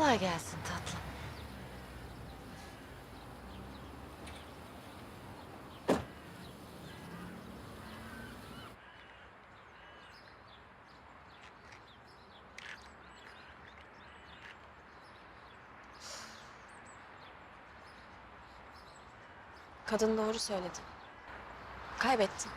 Kolay gelsin tatlım. Kadın doğru söyledi. Kaybettim.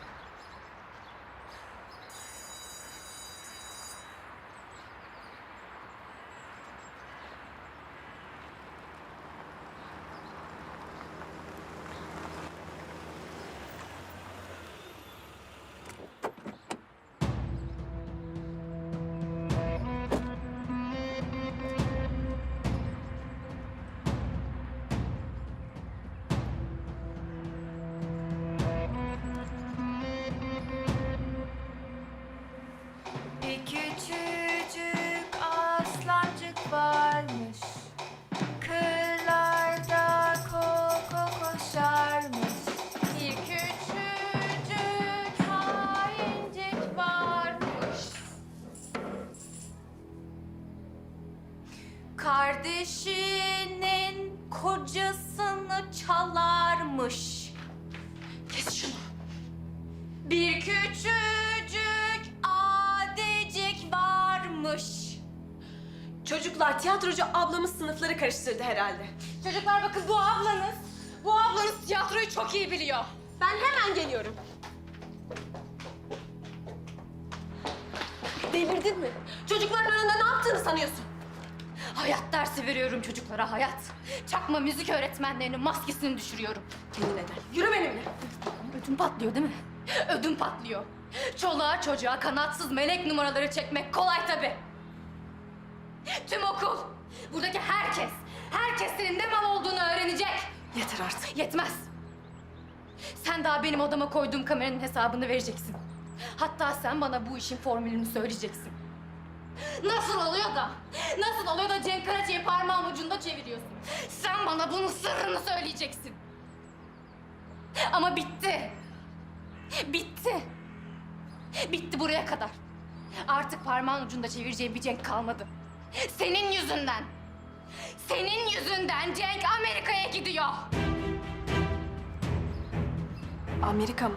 Kardeşinin kocasını çalarmış Kes şunu bir küçücük adecik varmış. Çocuklar tiyatrocu ablamız sınıfları karıştırdı herhalde. Çocuklar bakın bu ablanız, bu ablanız tiyatroyu çok iyi biliyor. Ben hemen geliyorum. Delirdin mi? Çocukların önünde ne yaptığını sanıyorsun? Hayat dersi veriyorum çocuklara hayat. Çakma müzik öğretmenlerinin maskesini düşürüyorum. Kendine gel. Yürü benimle. Ödüm patlıyor değil mi? Ödüm patlıyor. Çoluğa çocuğa kanatsız melek numaraları çekmek kolay tabii. Tüm okul, buradaki herkes, herkes senin ne mal olduğunu öğrenecek. Yeter artık. Yetmez. Sen daha benim odama koyduğum kameranın hesabını vereceksin. Hatta sen bana bu işin formülünü söyleyeceksin. Nasıl oluyor da, nasıl oluyor da Cenk Karaca'yı parmağın ucunda çeviriyorsun? Sen bana bunun sırrını söyleyeceksin. Ama bitti. Bitti. Bitti buraya kadar. Artık parmağın ucunda çevireceğim bir Cenk kalmadı. Senin yüzünden. Senin yüzünden Cenk Amerika'ya gidiyor. Amerika mı?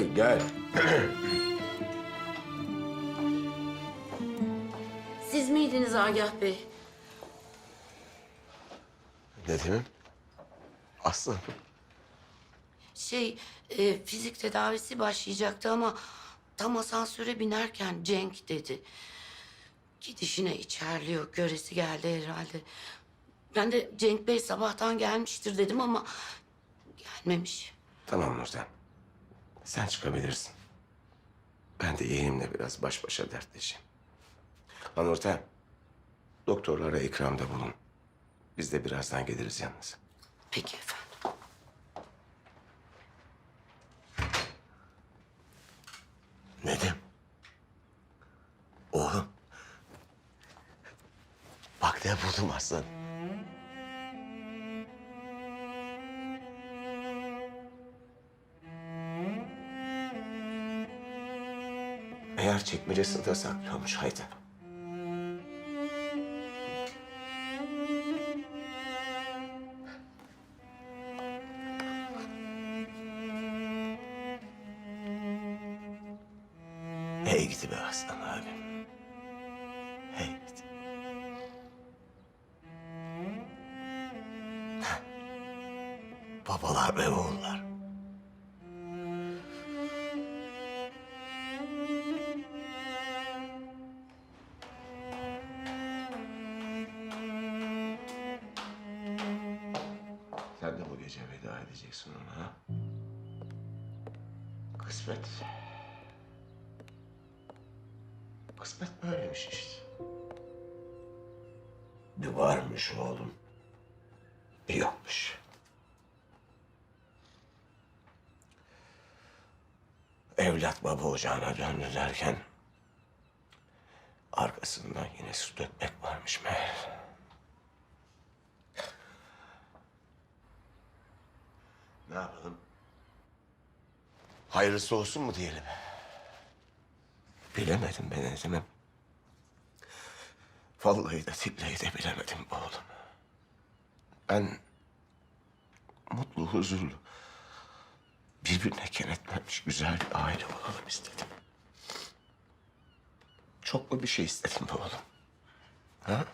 Ay gel. Siz miydiniz Agah Bey? Nedim'im. Aslı. Şey, e, fizik tedavisi başlayacaktı ama tam asansöre binerken Cenk dedi. Gidişine içerliyor, göresi geldi herhalde. Ben de Cenk Bey sabahtan gelmiştir dedim ama gelmemiş. Tamam Nurten. Sen çıkabilirsin. Ben de yeğenimle biraz baş başa dertleşeyim. Anurten, doktorlara ikramda bulun. Biz de birazdan geliriz yanınıza. Peki efendim. Nedim. Oğlum. Bak ne buldum aslan. Meğer çekmecesinde saklıyormuş haydi. Hey gidi be aslan abim. Hey gidi. Babalar ve oğullar. Kısmet. Kısmet böylemiş işte. Bir varmış oğlum. Bir yokmuş. Evlat baba ocağına döndü derken... ...arkasından yine su dökmek varmış meğer. Ne yapalım? Hayırlısı olsun mu diyelim? Bilemedim ben Edemem. Vallahi de tillahi de bilemedim oğlum. Ben mutlu, huzurlu, birbirine kenetlenmiş güzel bir aile olalım istedim. Çok mu bir şey istedim bu oğlum? Ha?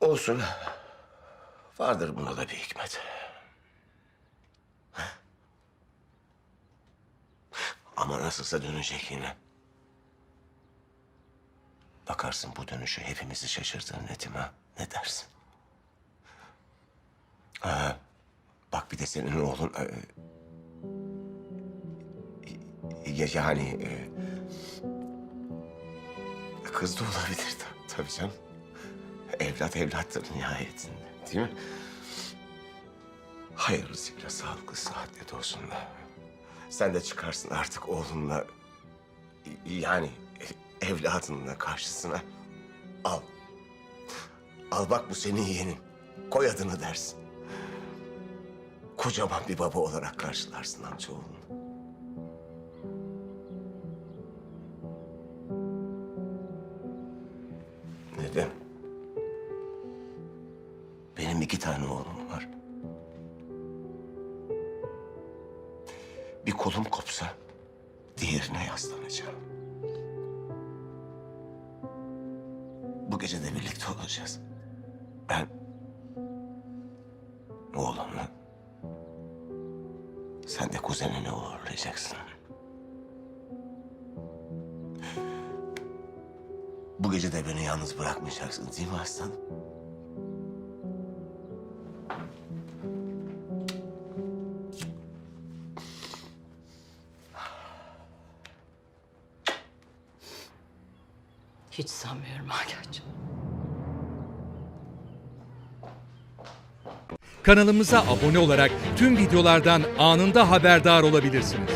Olsun. Vardır bunda da bir hikmet. Ama nasılsa dönecek yine. Bakarsın bu dönüşü hepimizi şaşırtır Nedim ha. Ne dersin? Ha, bak bir de senin oğlun... e, ya- yani... e, kız da olabilir ta- tabii canım. Evlat evlattır nihayetinde. Değil mi? Hayırlısıyla sağlıklı sıhhatli de olsun da. Sen de çıkarsın artık oğlunla yani evladınla karşısına. Al. Al bak bu senin yeğenin. Koy adını dersin. Kocaman bir baba olarak karşılarsın amcaoğlunu. Neden? Benim iki tane oğlum kolum kopsa diğerine yaslanacağım. Bu gece de birlikte olacağız. Ben oğlumla sen de kuzenini uğurlayacaksın. Bu gece de beni yalnız bırakmayacaksın değil mi aslanım? Hiç sanmıyorum Hakan'cığım. Kanalımıza abone olarak tüm videolardan anında haberdar olabilirsiniz.